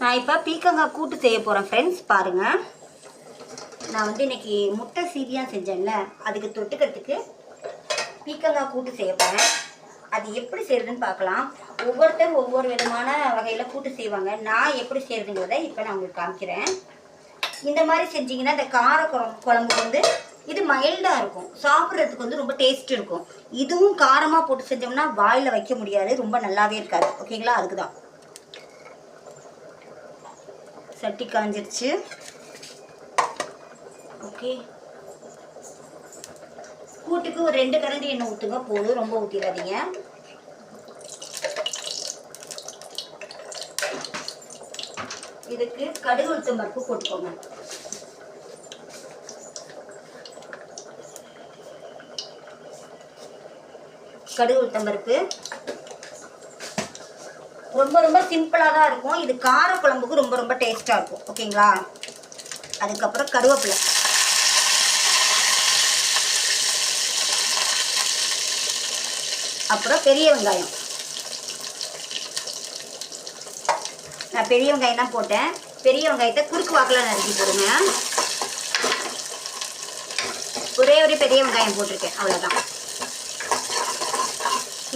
நான் இப்போ பீக்கங்காய் கூட்டு செய்ய போகிறேன் ஃப்ரெண்ட்ஸ் பாருங்கள் நான் வந்து இன்றைக்கி முட்டை சீவியாக செஞ்சேன்ல அதுக்கு தொட்டுக்கிறதுக்கு பீக்கங்காய் கூட்டு செய்ய போகிறேன் அது எப்படி செய்யறதுன்னு பார்க்கலாம். ஒவ்வொருத்தரும் ஒவ்வொரு விதமான வகையில் கூட்டு செய்வாங்க. நான் எப்படி செய்யறதுங்கிறத இப்போ நான் உங்களுக்கு காமிக்கிறேன். இந்த மாதிரி செஞ்சிங்கன்னா இந்த கார குழம்பு வந்து இது மைல்டாக இருக்கும். சாப்பிட்றதுக்கு வந்து ரொம்ப டேஸ்ட் இருக்கும். இதுவும் காரமாக போட்டு செஞ்சோம்னா வாயில் வைக்க முடியாது. ரொம்ப நல்லாவே இருக்காது. ஓகேங்களா அதுக்கு தான் சட்டி காஞ்சிருச்சு. ஓகே கூட்டுக்கு ஒரு ரெண்டு கரண்டி எண்ணெய் ஊற்றுங்க போதும் ரொம்ப ஊற்றிடாதீங்க இதுக்கு கடுகு உளுத்தம் பருப்பு போட்டுக்கோங்க. கடுகு உளுத்தம் பருப்பு ரொம்ப ரொம்ப சிம்பிளாக தான் இருக்கும். இது கார குழம்புக்கு ரொம்ப ரொம்ப டேஸ்ட்டாக இருக்கும். ஓகேங்களா? அதுக்கப்புறம் கருவேப்பிலை. அப்புறம் பெரிய வெங்காயம். நான் பெரிய வெங்காயம் தான் போட்டேன். பெரிய வெங்காயத்தை குறுக்கு வாக்கில் நறுக்கி போடுங்க. ஒரே ஒரு பெரிய வெங்காயம் போட்டிருக்கேன். அவ்வளோதான்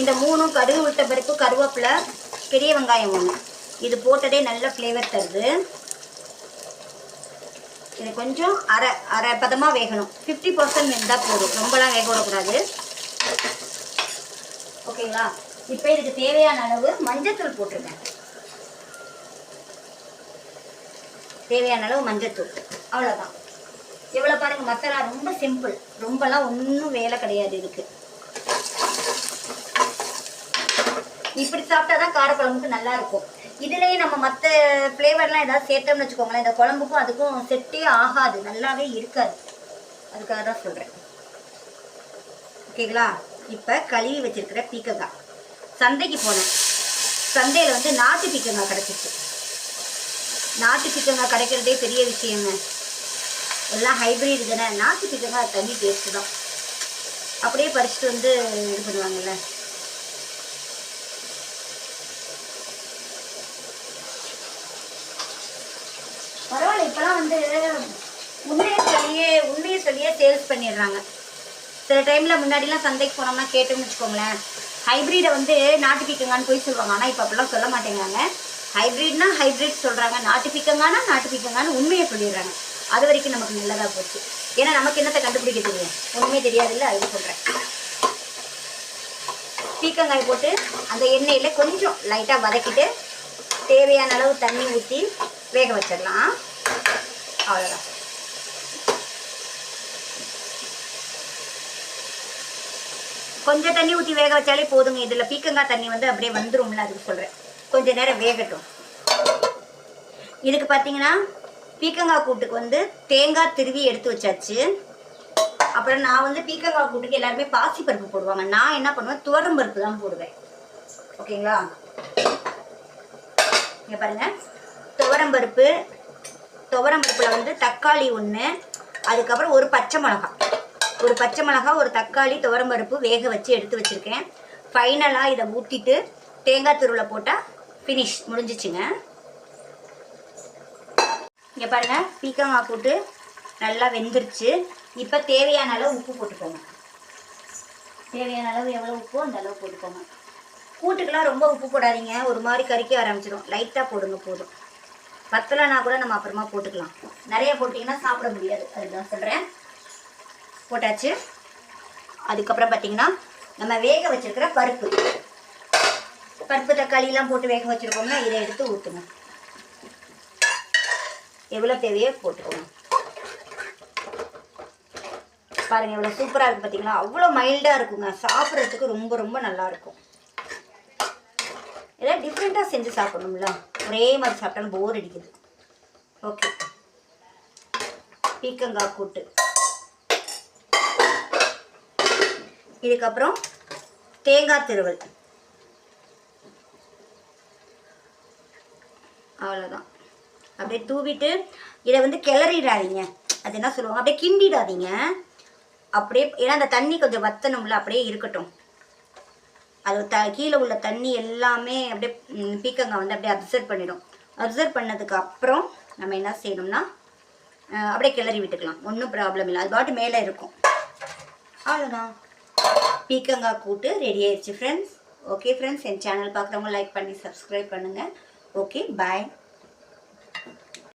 இந்த மூணும் கடுகு உளுத்த பருப்பு கருவேப்பிலை பெரிய வெங்காயம் ஒன்று இது போட்டதே நல்ல ஃப்ளேவர் தருது. இது கொஞ்சம் அரை அரை பதமாக வேகணும். ஃபிஃப்டி பர்சன்ட் இருந்தால் போதும். ரொம்பலாம் வேக விடக்கூடாது. ஓகேங்களா இப்போ இதுக்கு தேவையான அளவு மஞ்சத்தூள் போட்டிருக்கேன். தேவையான அளவு மஞ்சத்தூள். அவ்வளோதான் இவ்வளோ பாருங்க மசாலா ரொம்ப சிம்பிள் ரொம்பலாம் ஒன்றும் வேலை கிடையாது இதுக்கு. இப்படி சாப்பிட்டா தான் காரக்குழம்புக்கு நல்லா இருக்கும். இதுலேயே நம்ம மற்ற ஃப்ளேவர்லாம் ஏதாவது சேர்த்தோம்னு வச்சுக்கோங்களேன் இந்த குழம்புக்கும் அதுக்கும் செட்டே ஆகாது நல்லாவே இருக்காது. அதுக்காக தான் சொல்கிறேன் ஓகேங்களா இப்போ கழுவி வச்சிருக்கிற பீக்கங்காய். சந்தைக்கு போனேன். சந்தையில் வந்து நாட்டு பீக்கங்காய் கிடச்சிச்சு. நாட்டு பீக்கங்காய் கிடைக்கிறதே பெரிய விஷயங்க. எல்லாம் ஹைப்ரிட் தானே. நாட்டு பீக்கங்காய் தண்ணி டேஸ்ட்டு தான். அப்படியே பறிச்சுட்டு வந்து இது பண்ணுவாங்கல்ல? இப்போலாம் வந்து உண்மையை சொல்லியே உண்மையை சொல்லியே சேல்ஸ் பண்ணிடுறாங்க. சில டைமில் முன்னாடிலாம் சந்தைக்கு போனோம்னா கேட்டோம்னு வச்சுக்கோங்களேன் ஹைப்ரிடை வந்து நாட்டு பிக்கங்கான்னு போய் சொல்லுவாங்க. ஆனால் இப்போ அப்படிலாம் சொல்ல மாட்டேங்கிறாங்க. ஹைப்ரிட்னா ஹைப்ரிட் சொல்கிறாங்க நாட்டு பிக்கங்கானா நாட்டு பிக்கங்கான்னு உண்மையை சொல்லிடுறாங்க. அது வரைக்கும் நமக்கு நல்லதாக போச்சு. ஏன்னா நமக்கு என்னத்தை கண்டுபிடிக்க தெரியும்? ஒன்றுமே தெரியாதுல்ல அது சொல்கிறேன் பீக்கங்காய் போட்டு அந்த எண்ணெயில் கொஞ்சம் லைட்டாக வதக்கிட்டு தேவையான அளவு தண்ணி ஊற்றி வேக வச்சிடலாம். அவ்வளோதான் கொஞ்சம் தண்ணி ஊற்றி வேக வச்சாலே போதுங்க. இதில் பீக்கங்காய் தண்ணி வந்து அப்படியே வந்துரும்ல அதுக்கு சொல்கிறேன் கொஞ்ச நேரம் வேகட்டும். இதுக்கு பார்த்தீங்கன்னா பீக்கங்காய் கூட்டுக்கு வந்து தேங்காய் திருவி எடுத்து வச்சாச்சு. அப்புறம் நான் வந்து பீக்கங்காய் கூட்டுக்கு எல்லாருமே பாசி பருப்பு போடுவாங்க. நான் என்ன பண்ணுவேன்? துவரம் பருப்பு தான் போடுவேன். ஓகேங்களா? இங்கே பாருங்க. துவரம் பருப்பு துவரம் பருப்பில் வந்து தக்காளி ஒன்று அதுக்கப்புறம் ஒரு பச்சை மிளகாய் ஒரு பச்சை மிளகா ஒரு தக்காளி துவரம் பருப்பு வேக வச்சு எடுத்து வச்சுருக்கேன். ஃபைனலாக இதை ஊற்றிட்டு தேங்காய் திருவில் போட்டால் ஃபினிஷ் முடிஞ்சிச்சுங்க. இங்கே பாருங்கள் பீக்கங்காய் போட்டு நல்லா வெந்துருச்சு. இப்போ தேவையான அளவு உப்பு போட்டுக்கோங்க. தேவையான அளவு எவ்வளோ உப்போ அந்த அளவு போட்டுக்கோங்க. கூட்டுக்கெல்லாம் ரொம்ப உப்பு போடாதீங்க. ஒரு மாதிரி கறிக்க ஆரம்பிச்சிடும் லைட்டாக போடுங்க போதும். பத்தலைனா கூட நம்ம அப்புறமா போட்டுக்கலாம். நிறைய போட்டிங்கன்னா சாப்பிட முடியாது. அதுதான் சொல்கிறேன் போட்டாச்சு. அதுக்கப்புறம் பார்த்தீங்கன்னா நம்ம வேக வச்சிருக்கிற பருப்பு. பருப்பு தக்காளிலாம் போட்டு வேக வச்சுருக்கோம்னா இதை எடுத்து ஊற்றுங்க எவ்வளோ தேவையோ போட்டுக்கோங்க. பாருங்கள் எவ்வளோ சூப்பராக இருக்குது பார்த்தீங்களா? அவ்வளோ மைல்டாக இருக்குங்க. சாப்பிட்றதுக்கு ரொம்ப ரொம்ப நல்லா இருக்கும். ஏதாவது டிஃப்ரெண்ட்டாக செஞ்சு சாப்பிடணும்ல? ஒரே மாதிரி சாப்பிட்டாலும் போர் அடிக்குது. ஓகே பீக்கங்காய் கூட்டு. இதுக்கப்புறம் தேங்காய் திருவல். அவ்வளோதான் அப்படியே தூவிட்டு இதை வந்து கிளறிடாதீங்க. அது என்ன சொல்லுவாங்க? அப்படியே கிண்டிடாதீங்க. அப்படியே ஏன்னா அந்த தண்ணி கொஞ்சம் வத்தணும்ல அப்படியே இருக்கட்டும். அது த கீழே உள்ள தண்ணி எல்லாமே அப்படியே பீக்கங்காய் வந்து அப்படியே அப்சர்வ் பண்ணிடும். அப்சர்வ் பண்ணதுக்கு அப்புறம் நம்ம என்ன செய்யணும்னா அப்படியே கிளறி விட்டுக்கலாம். ஒன்றும் ப்ராப்ளம் இல்லை. அது பாட்டு மேலே இருக்கும். அவ்வளோதான் பீக்கங்காய் கூட்டு ரெடி ஆயிடுச்சு ஃப்ரெண்ட்ஸ் ஓகே ஃப்ரெண்ட்ஸ் என் சேனல் பார்க்குறவங்க லைக் பண்ணி சப்ஸ்கிரைப் பண்ணுங்கள் ஓகே பாய்